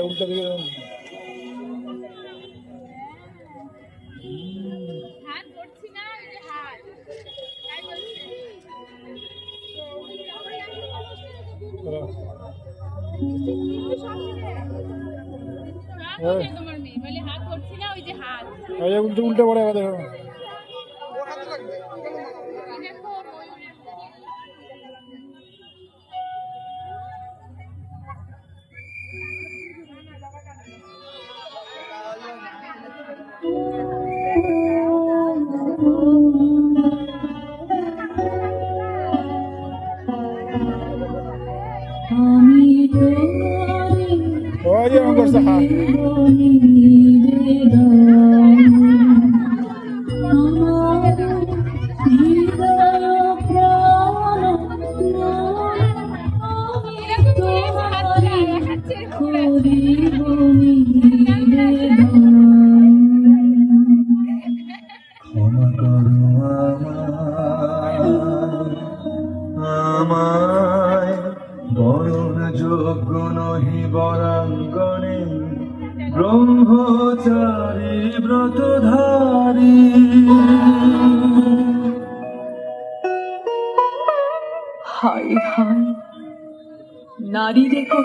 উল্টো দিকে হাত ধরছি উল্টো উল্টো পড়ে দেখো। আমি তোমারি করে। ক্ষমা করো আমায় বরণ যোগ্য নহি বরাঙ্গনে ব্রহ্মচারী ব্রতধারী। হাই হাই নারী রেখো